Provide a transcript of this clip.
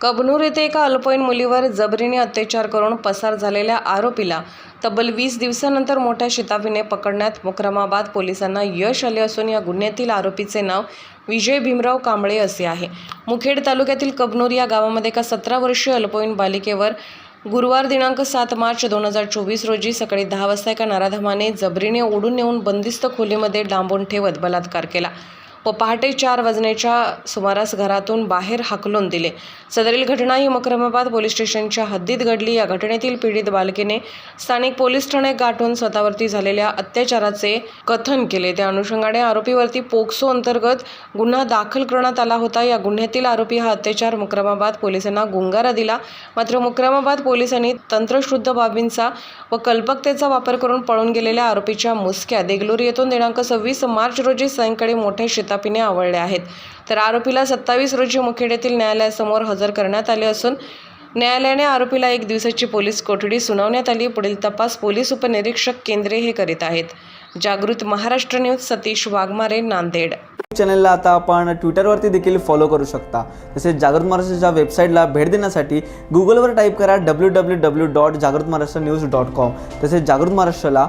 कबनूर येथे एका अल्पवयीन मुलीवर जबरीने अत्याचार करून पसार झालेल्या आरोपीला तब्बल वीस दिवसानंतर मोठ्या शिताफीने पकडण्यात मुक्रमाबाद पोलिसांना यश आले असून या गुन्ह्यातील आरोपीचे नाव विजय भीमराव कांबळे असे आहे. मुखेड तालुक्यातील कबनूर या गावामध्ये एका सतरा वर्षीय अल्पवयीन बालिकेवर गुरुवार दिनांक सात मार्च दोन हजार चोवीस रोजी सकाळी दहा वाजता एका नराधमाने जबरीने ओढून नेऊन बंदिस्त खोलीमध्ये डांबून ठेवत बलात्कार केला. व पहाटे चार वाजण्याच्या सुमारास घरातून बाहेर हाकलून दिले. सदरील घटना ही मक्रमाबाद पोलीस स्टेशनच्या हद्दीत घडली. या घटनेतील पीडित बालकीने स्थानिक पोलीस ठाणे गाठून स्वतःवरती झालेल्या अत्याचाराचे कथन केले. त्या अनुषंगाने आरोपीवरती पोक्सो अंतर्गत गुन्हा दाखल करण्यात आला होता. या गुन्ह्यातील आरोपी हा अत्याचार मुक्रमाबाद पोलिसांना गुंगारा दिला. मात्र मुक्रमाबाद पोलिसांनी तंत्रशुद्ध बाबींचा व कल्पकतेचा वापर करून पळून गेलेल्या आरोपीच्या मुसक्या देगलूर येथून दिनांक सव्वीस मार्च रोजी सायंकाळी मोठ्या शितापीने आवळल्या आहेत. तर आरोपीला सत्तावीस रोजी मुखेड येथील न्यायालयासमोर हजर करण्यात आले असून न्यायालयाने आरोपीला एक दिवसाची पोलीस कोठडी सुनावण्यात आली. पुढील तपास पोलीस उपनिरीक्षक केंद्रे हे करीत आहेत. जागृत महाराष्ट्र न्यूज सतीश वाघमारे नांदेड. चॅनलला आता आपण ट्विटरवरती देखील फॉलो करू शकता. तसेच जागृत महाराष्ट्राच्या वेबसाईटला भेट देण्यासाठी गुगलवर टाईप करा डब्ल्यू डब्ल्यू डब्ल्यू डॉट जागृत महाराष्ट्र न्यूज डॉट कॉम तसेच जागृत महाराष्ट्राला